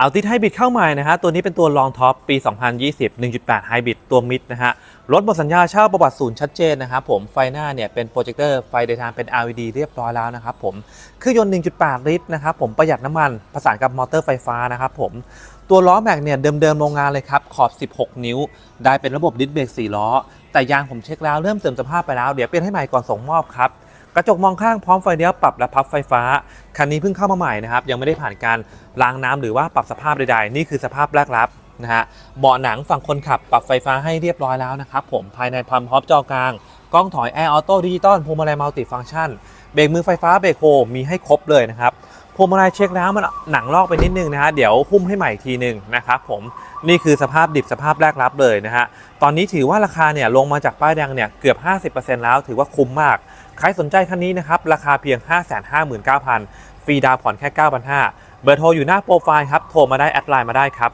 เอาติดไฮบริดเข้าใหม่นะฮะตัวนี้เป็นตัวลองท็อปปี 2020 1.8ไฮบริดตัวมิดนะฮะรถหมดสัญญาเช่าประวัติศูนย์ชัดเจนนะครับผมไฟหน้าเนี่ยเป็นโปรเจคเตอร์ไฟเดย์ไทม์เป็น LED เรียบร้อยแล้วนะครับผมเครื่องยนต์ 1.8 ลิตรนะครับผมประหยัดน้ำมันผสานกับมอเตอร์ไฟฟ้านะครับผมตัวล้อแม็กเนี่ยเดิมๆโรงงานเลยครับขอบ 16 นิ้ว ได้เป็นระบบดิสเบรก4ล้อ แต่ยางผมเช็คแล้วเริ่มเสื่อมสภาพไปแล้วเดี๋ยวเปลี่ยนให้ใหม่ก่อนส่งมอบครับ ระจกมองข้างพร้อมไฟเลี้ยวปรับและพับไฟฟ้า คันนี้เพิ่งเข้ามาใหม่นะครับ ยังไม่ได้ผ่านการล้างน้ำหรือว่าปรับสภาพใดๆ นี่คือสภาพแรกรับนะฮะเบาะหนังฝั่งคนขับปรับไฟฟ้าให้เรียบร้อยแล้วนะครับผมภายในพร้อมพร้อมจอกลางกล้องถอยแอร์ออโต้ดิจิตอลพวงมาลัยมัลติฟังก์ชันเบรกมือไฟฟ้าเบรกโฮมีให้ครบเลยนะครับพวงมาลัยเช็คแล้วมันหนังลอกไปนิดนึงนะฮะเดี๋ยวหุ้มให้ใหม่อีกทีหนึ่งนะครับผมนี่คือสภาพดิบสภาพแรกรับเลยนะฮะตอนนี้ถือว่าราคาเนี่ยลงมาจากป้ายแดงเนี่ยเกือบ 50%แล้วถือว่าคุ้มมาก ใครสนใจคันนี้นะครับ ราคาเพียง 559,000ฟรีดาวน์ผ่อนแค่ 9,500เบอร์โทรอยู่หน้าโปรไฟล์ครับ โทรมาได้แอดไลน์มาได้ครับ